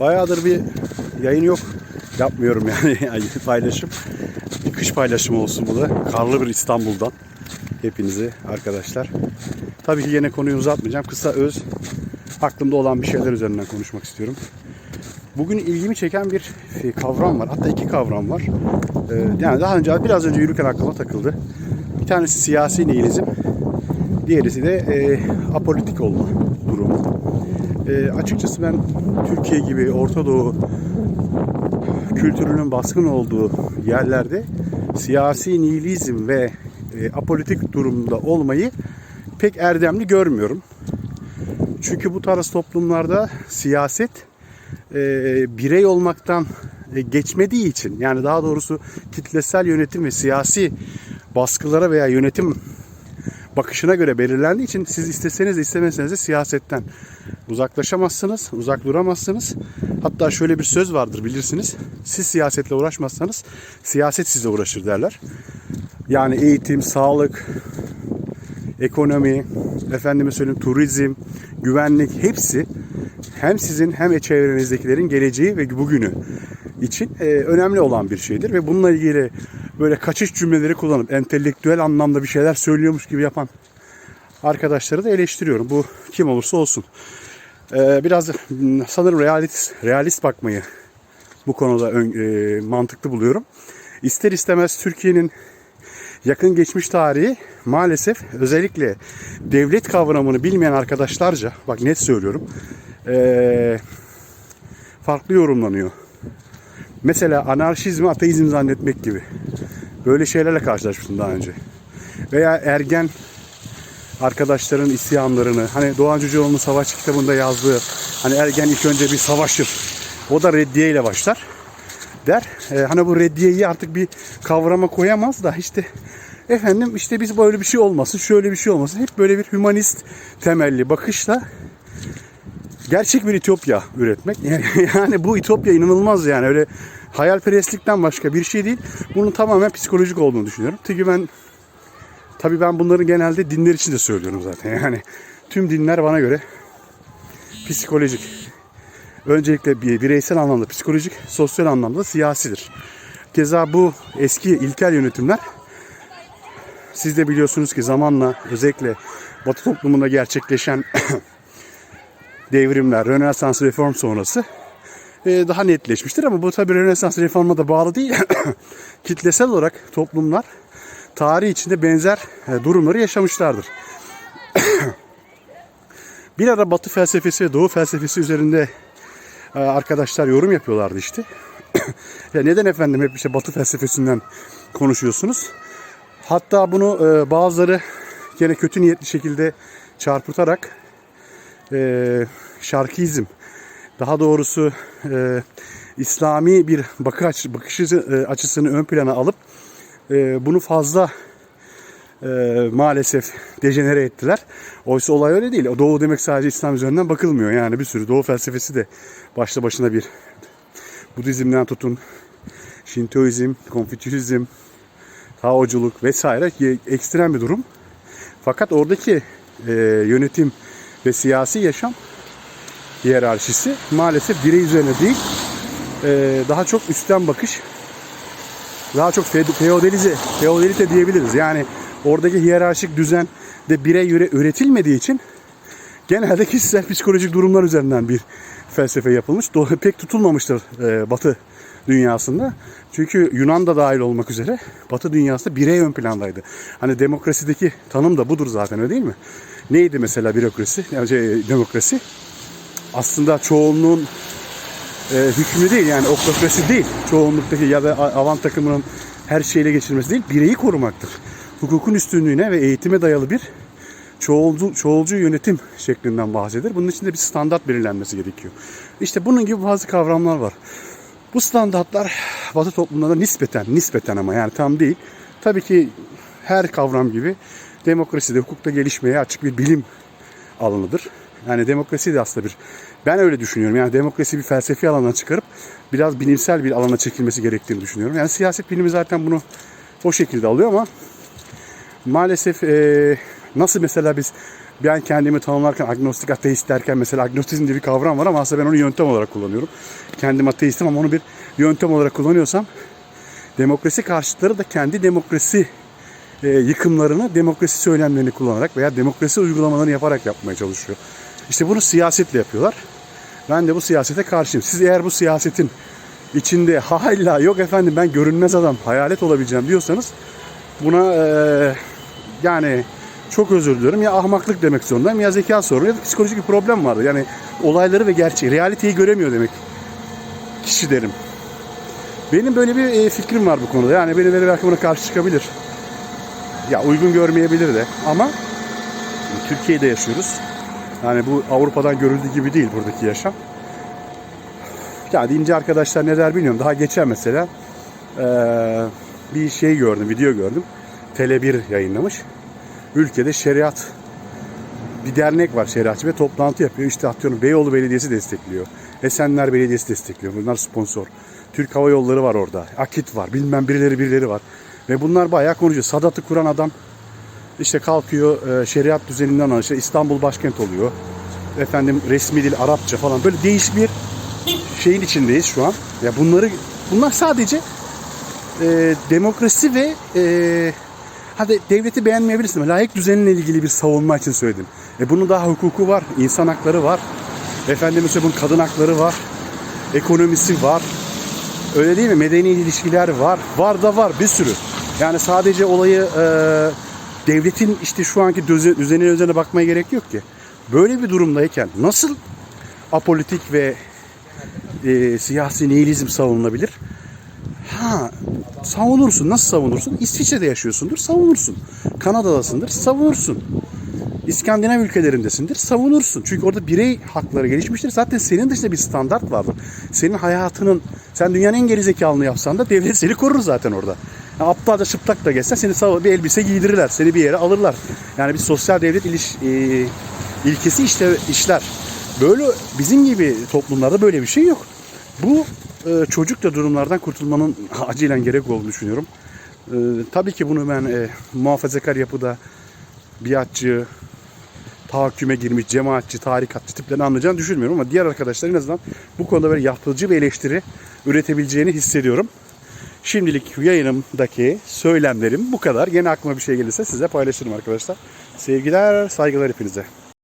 Bayağıdır bir yayın yok. Yapmıyorum yani paylaşım. Bir kış paylaşımı olsun bu da. Karlı bir İstanbul'dan. Hepinize arkadaşlar. Tabii ki yine konuyu uzatmayacağım. Kısa öz aklımda olan bir şeyler üzerinden konuşmak istiyorum. Bugün ilgimi çeken bir kavram var. Hatta iki kavram var. Ee, Yani daha önce biraz önce yürürken aklıma takıldı. Bir tanesi siyasi nihilizm. Diğerisi de e, apolitik olma. E, açıkçası ben Türkiye gibi Orta Doğu kültürünün baskın olduğu yerlerde siyasi nihilizm ve e, apolitik durumda olmayı pek erdemli görmüyorum. Çünkü bu tarz toplumlarda siyaset e, birey olmaktan e, geçmediği için yani daha doğrusu kitlesel yönetim ve siyasi baskılara veya yönetim bakışına göre belirlendiği için siz isteseniz de istemeseniz de siyasetten uzaklaşamazsınız, uzak duramazsınız. Hatta şöyle bir söz vardır bilirsiniz. Siz siyasetle uğraşmazsanız siyaset size uğraşır derler. Yani eğitim, sağlık, ekonomi, efendime söyleyeyim turizm, güvenlik hepsi hem sizin hem çevrenizdekilerin geleceği ve bugünü için e, önemli olan bir şeydir ve bununla ilgili böyle kaçış cümleleri kullanıp entelektüel anlamda bir şeyler söylüyormuş gibi yapan arkadaşları da eleştiriyorum. Bu kim olursa olsun. E, biraz sanırım realist, realist bakmayı bu konuda ön, e, mantıklı buluyorum. İster istemez Türkiye'nin yakın geçmiş tarihi maalesef özellikle devlet kavramını bilmeyen arkadaşlarca bak net söylüyorum eee, farklı yorumlanıyor. Mesela anarşizmi ateizm zannetmek gibi. Böyle şeylerle karşılaşmıştım daha önce. Veya ergen arkadaşların isyanlarını hani Doğan Cüceloğlu'nun savaş kitabında yazdığı hani ergen ilk önce bir savaşır. O da reddiye ile başlar der. E, hani bu reddiyeyi artık bir kavrama koyamaz da işte efendim işte biz böyle bir şey olmasın, şöyle bir şey olmasın. Hep böyle bir hümanist temelli bakışla gerçek bir ütopya üretmek. Yani bu ütopya inanılmaz yani öyle hayalperestlikten başka bir şey değil. Bunun tamamen psikolojik olduğunu düşünüyorum. Çünkü ben tabii ben bunları genelde dinler için de söylüyorum zaten. Yani tüm dinler bana göre psikolojik. Öncelikle bir bireysel anlamda psikolojik, sosyal anlamda da siyasidir. Keza bu eski ilkel yönetimler siz de biliyorsunuz ki zamanla özellikle Batı toplumunda gerçekleşen devrimler, Rönesans reform sonrası e, daha netleşmiştir ama bu tabi Rönesans reforma da bağlı değil. Kitlesel olarak toplumlar tarih içinde benzer e, durumları yaşamışlardır. Bir ara Batı felsefesi ve Doğu felsefesi üzerinde e, arkadaşlar yorum yapıyorlardı işte. ya neden efendim hep işte Batı felsefesinden konuşuyorsunuz? Hatta bunu bazıları gene kötü niyetli şekilde çarpıtarak şarkizm daha doğrusu e, İslami bir bakış bakış e, açısını ön plana alıp e, bunu fazla e, maalesef dejenere ettiler. Oysa olay öyle değil. O Doğu demek sadece İslam üzerinden bakılmıyor. Yani bir sürü Doğu felsefesi de başlı başına bir Budizm'den tutun Şintoizm, Konfüçyüzm, Taoculuk vesaire ekstrem bir durum. Fakat oradaki e, yönetim ve siyasi yaşam hiyerarşisi maalesef birey üzerine değil e, daha çok üstten bakış daha çok fe- feodalize, feodalite diyebiliriz. Yani oradaki hiyerarşik düzen de birey üre- üretilmediği için genelde kişisel psikolojik durumlar üzerinden bir felsefe yapılmış. Do- pek tutulmamıştır e, Batı dünyasında. Çünkü Yunan da dahil olmak üzere Batı dünyasında birey ön plandaydı. Hani demokrasideki tanım da budur zaten öyle değil mi? Neydi mesela bürokrasi, yani şey, demokrasi? Aslında çoğunluğun e, hükmü değil yani oktokrasi değil. Çoğunluktaki ya da avant takımının her şeyle geçirmesi değil, bireyi korumaktır. Hukukun üstünlüğüne ve eğitime dayalı bir çoğulcu, çoğulcu yönetim şeklinden bahseder. Bunun için de bir standart belirlenmesi gerekiyor. İşte bunun gibi bazı kavramlar var. Bu standartlar Batı toplumlarında nispeten, nispeten ama yani tam değil. Tabii ki her kavram gibi demokrasi de hukukta gelişmeye açık bir bilim alanıdır. Yani demokrasi de aslında bir, ben öyle düşünüyorum. Yani demokrasi bir felsefi alana çıkarıp biraz bilimsel bir alana çekilmesi gerektiğini düşünüyorum. Yani siyaset bilimi zaten bunu o şekilde alıyor ama maalesef e, nasıl mesela biz Ben kendimi tanımlarken agnostik ateist derken mesela agnostizm diye bir kavram var ama aslında ben onu yöntem olarak kullanıyorum. Kendim ateistim ama onu bir yöntem olarak kullanıyorsam demokrasi karşıtları da kendi demokrasi e, yıkımlarını demokrasi söylemlerini kullanarak veya demokrasi uygulamalarını yaparak yapmaya çalışıyor. İşte bunu siyasetle yapıyorlar. Ben de bu siyasete karşıyım. Siz eğer bu siyasetin içinde hala yok efendim ben görünmez adam hayalet olabileceğim diyorsanız buna e, yani çok özür diliyorum ya ahmaklık demek zorundayım ya zeka sorunu ya da psikolojik bir problem vardı. Yani olayları ve gerçeği, realiteyi göremiyor demek kişi derim. Benim böyle bir e, fikrim var bu konuda. Yani birileri belki buna karşı çıkabilir. Ya uygun görmeyebilir de ama Türkiye'de yaşıyoruz. Yani bu Avrupa'dan görüldüğü gibi değil buradaki yaşam. Ya dinci arkadaşlar ne der bilmiyorum. Daha geçen mesela eee, bir şey gördüm, video gördüm. Tele1 yayınlamış. Ülkede şeriat bir dernek var şeriatçı ve toplantı yapıyor. İşte atıyorum Beyoğlu Belediyesi destekliyor. Esenler Belediyesi destekliyor. Bunlar sponsor. Türk Hava Yolları var orada. Akit var. Bilmem birileri birileri var. Ve bunlar bayağı konuşuyor. Sadat'ı kuran adam işte kalkıyor e, şeriat düzeninden. İşte İstanbul başkent oluyor. Efendim resmi dil Arapça falan. Böyle değişik bir şeyin içindeyiz şu an. Ya bunları bunlar sadece e, demokrasi ve e, hadi devleti beğenmeyebilirsin ama layık düzenle ilgili bir savunma için söyledim. E bunun daha hukuku var, insan hakları var. Efendim mesela bunun kadın hakları var. Ekonomisi var. Öyle değil mi? Medeni ilişkiler var. Var da var bir sürü. Yani sadece olayı e, devletin işte şu anki düze- düzenine üzerine bakmaya gerek yok ki. Böyle bir durumdayken nasıl apolitik ve e, siyasi nihilizm savunulabilir? Ha savunursun. Nasıl savunursun? İsviçre'de yaşıyorsundur. Savunursun. Kanada'dasındır. Savunursun. İskandinav ülkelerindesindir. Savunursun. Çünkü orada birey hakları gelişmiştir. Zaten senin dışında bir standart vardır. Senin hayatının, sen dünyanın en gerizekalını yapsan da devlet seni korur zaten orada. Yani aptalca çıplak da geçsen seni bir elbise giydirirler. Seni bir yere alırlar. Yani bir sosyal devlet iliş, e, ilkesi işte işler. Böyle bizim gibi toplumlarda böyle bir şey yok. Bu e, çocuk da durumlardan kurtulmanın acilen gerek olduğunu düşünüyorum. E, tabii ki bunu ben e, muhafazakar yapıda biatçı, tahakküme girmiş, cemaatçi, tarikatçı tiplerini anlayacağını düşünmüyorum ama diğer arkadaşlar en azından bu konuda böyle yapıcı bir eleştiri üretebileceğini hissediyorum. Şimdilik yayınımdaki söylemlerim bu kadar. Yine aklıma bir şey gelirse size paylaşırım arkadaşlar. Sevgiler, saygılar hepinize.